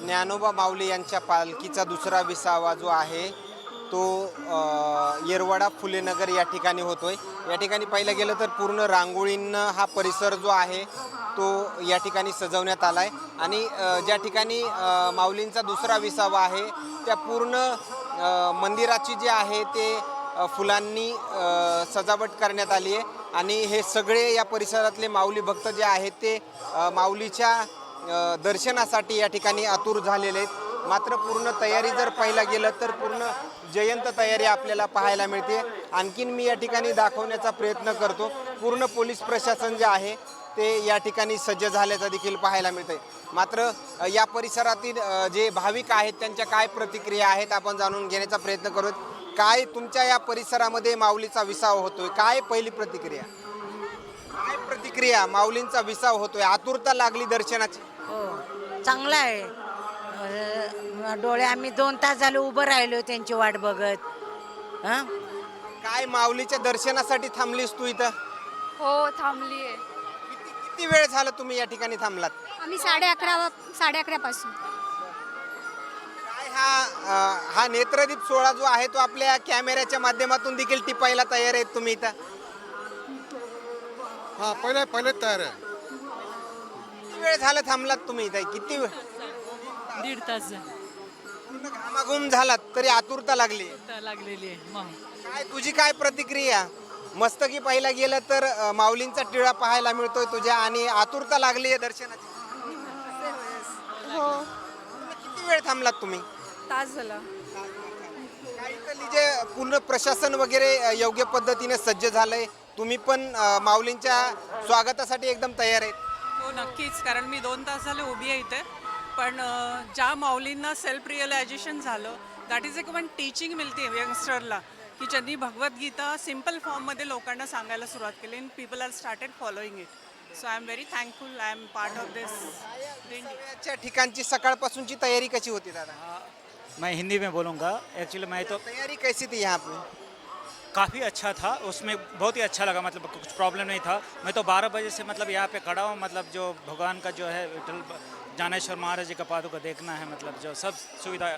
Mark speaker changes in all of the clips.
Speaker 1: ज्ञानोबा माऊली यांच्या पालखीचा दुसरा विसावा जो आहे तो येरवडा फुलेनगर या ठिकाणी होतोय. या ठिकाणी पाहिलं गेलं तर पूर्ण रांगोळींनं हा परिसर जो आहे तो या ठिकाणी सजवण्यात आला आहे आणि ज्या ठिकाणी माऊलींचा दुसरा विसावा आहे त्या पूर्ण मंदिराची जी आहे ते फुलांनी सजावट करण्यात आली आहे आणि हे सगळे या परिसरातले माऊली भक्त जे आहेत ते माऊलीच्या दर्शनासाठी या ठिकाणी आतुर झालेले आहेत. मात्र पूर्ण तयारी जर पाहिला गेलं तर पूर्ण जयंत तयारी आपल्याला पाहायला मिळते. आणखीन मी या ठिकाणी दाखवण्याचा प्रयत्न करतो. पूर्ण पोलीस प्रशासन जे आहे ते या ठिकाणी सज्ज झाल्याचं देखील पाहायला मिळतंय. मात्र या परिसरातील जे भाविक आहेत त्यांच्या काय प्रतिक्रिया आहेत आपण जाणून घेण्याचा प्रयत्न करूत काय तुमच्या या परिसरामध्ये माऊलीचा विसाव होतोय? काय पहिली प्रतिक्रिया? काय प्रतिक्रिया? माऊलींचा विसाव होतोय? आतुरता लागली दर्शनाची.
Speaker 2: चांगला आहे. डोळे आम्ही दोन तास झाले उभं राहिलो त्यांची वाट बघत. हां?
Speaker 1: काय माऊलीच्या दर्शनासाठी थांबलीस तू इथं?
Speaker 3: हो थांबली आहे.
Speaker 1: किती किती वेळ झाला तुम्ही या ठिकाणी थांबलात?
Speaker 3: आम्ही साडे अकरा साडे अकरापासून.
Speaker 1: काय हा अ, हा नेत्रदीप सोहळा जो आहे तो आपल्या कॅमेऱ्याच्या माध्यमातून देखील टिपायला तयार आहेत तुम्ही इथं?
Speaker 4: हाँ पहले पहले तैयार है
Speaker 1: किती वेळ झाला थांबलात तुम्ही इथं? किती वेळ?
Speaker 5: दीड तास
Speaker 1: पूर्ण घामाघूम झालात तरी आतुरता लागली.
Speaker 5: लागलेली आहे मग.
Speaker 1: काय तुझी काय प्रतिक्रिया? मस्तकी पाहिला गेलं तर अ, माऊलींचा टिळा पाहायला मिळतोय तुझ्या आणि आतुरता लागली आहे दर्शनाची.
Speaker 3: हो.
Speaker 1: किती वेळ थांबलात तुम्ही?
Speaker 3: तास झाला.
Speaker 1: काही इथली जे पूर्ण प्रशासन वगैरे अ, योग्य पद्धतीने सज्ज झालंय. तुम्ही पण अ, माऊलींच्या स्वागतासाठी एकदम तयार आहेत.
Speaker 5: हो नक्कीच. कारण मी दोन तास झाले उभी आहे इथे. पण ज्या माऊलींना सेल्फ रिअलायझेशन झालं दॅट इज एक वन टीचिंग मिळते यंगस्टरला की ज्यांनी भगवद्गीता सिंपल फॉर्ममध्ये लोकांना सांगायला सुरुवात केली and people are started following it so I am very thankful I am part of this
Speaker 1: ठिकाणची सकाळपासूनची तयारी कशी होती दादा?
Speaker 6: मैं हिंदी में बोलूँगा. एक्चुअली मैं तो
Speaker 1: तयारी कैसी थी यहाँ पे
Speaker 6: काफ़ी अच्छा था उसमें बहुत ही अच्छा लगा मतलब कुछ प्रॉब्लम नहीं था। मैं तो 12 बजे से मतलब यहाँ पे खड़ा हूँ मतलब जो भगवान का जो है विठल जानेश्वर महाराज जी का पादुका देखना है मतलब जो सब सुविधा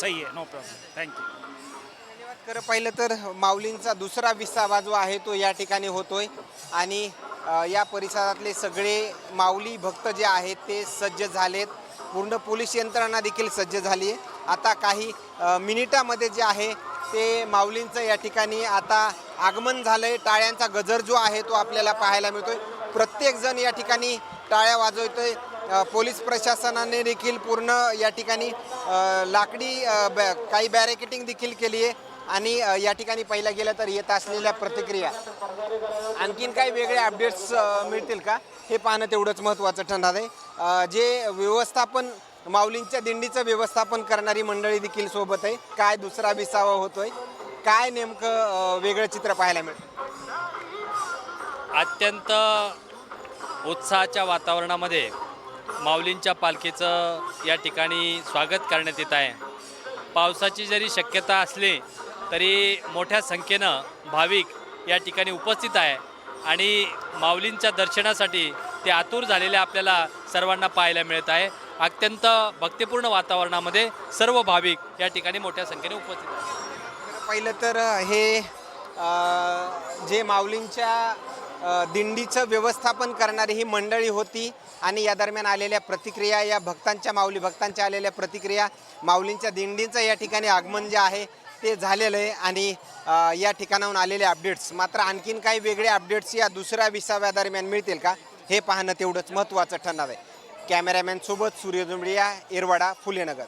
Speaker 6: सही है नो प्रॉब्लम थैंक यू
Speaker 1: धन्यवाद खरं पाहिलं तर माऊलींचा दुसरा विसावा जो आहे तो या ठिकाणी होतोय. आणि अ, या परिसरातले सगळे माऊली भक्त जे आहेत ते सज्ज झालेत. पूर्ण पोलीस यंत्रणा देखील सज्ज झाली आहे आता काही अ, मिनिटामध्ये जे आहे ते माऊलींचं या ठिकाणी आता आगमन झालंय. टाळ्यांचा गजर जो आहे तो आपल्याला पाहायला मिळतोय. प्रत्येकजण या ठिकाणी टाळ्या वाजवतोय. आहे पोलीस प्रशासनाने देखील पूर्ण या ठिकाणी लाकडी बॅ- काही बॅरिकेटिंग देखील केली आहे. आणि या ठिकाणी पाहिलं गेलं तर येत असलेल्या प्रतिक्रिया. आणखीन काही वेगळे अपडेट्स मिळतील का? हे पाहणं तेवढंच महत्त्वाचं ठरणार आहे. जे व्यवस्थापन माऊलींच्या दिंडीचं व्यवस्थापन करणारी मंडळी देखील सोबत आहे. काय दुसरा विसावा होतोय? काय नेमकं वेगळं चित्र पाहायला मिळतं?
Speaker 7: अत्यंत उत्साहाच्या वातावरणामध्ये माऊलींच्या पालखीचं या ठिकाणी स्वागत करण्यात येत आहे. पावसाची जरी शक्यता असली तरी मोठ्या संख्येनं भाविक या ठिकाणी उपस्थित आहे आणि माऊलींच्या दर्शनासाठी ते आतुर झालेले आपल्याला सर्वांना पाहायला मिळत आहे. अत्यंत भक्तिपूर्ण वातावरणामध्ये सर्व भाविक या ठिकाणी मोठ्या संख्येने उपस्थित आहेत.
Speaker 1: पहिलं तर हे अ, जे माऊलींच्या अ, दिंडीचं व्यवस्थापन करणारी ही मंडळी होती आणि या दरम्यान आलेल्या प्रतिक्रिया या भक्तांच्या माऊली भक्तांच्या आलेल्या प्रतिक्रिया माऊलींच्या दिंडीचं या ठिकाणी आगमन जे आहे ते झालेलं आहे आणि अ, या ठिकाणाहून आलेले अपडेट्स. मात्र आणखीन काही वेगळे अपडेट्स या दुसऱ्या विसाव्या दरम्यान मिळतील का हे पाहणं तेवढंच महत्त्वाचं ठरणार आहे. कॅमेरामॅनसोबत सूर्य दुमडिया एरवाडा फुलेनगर.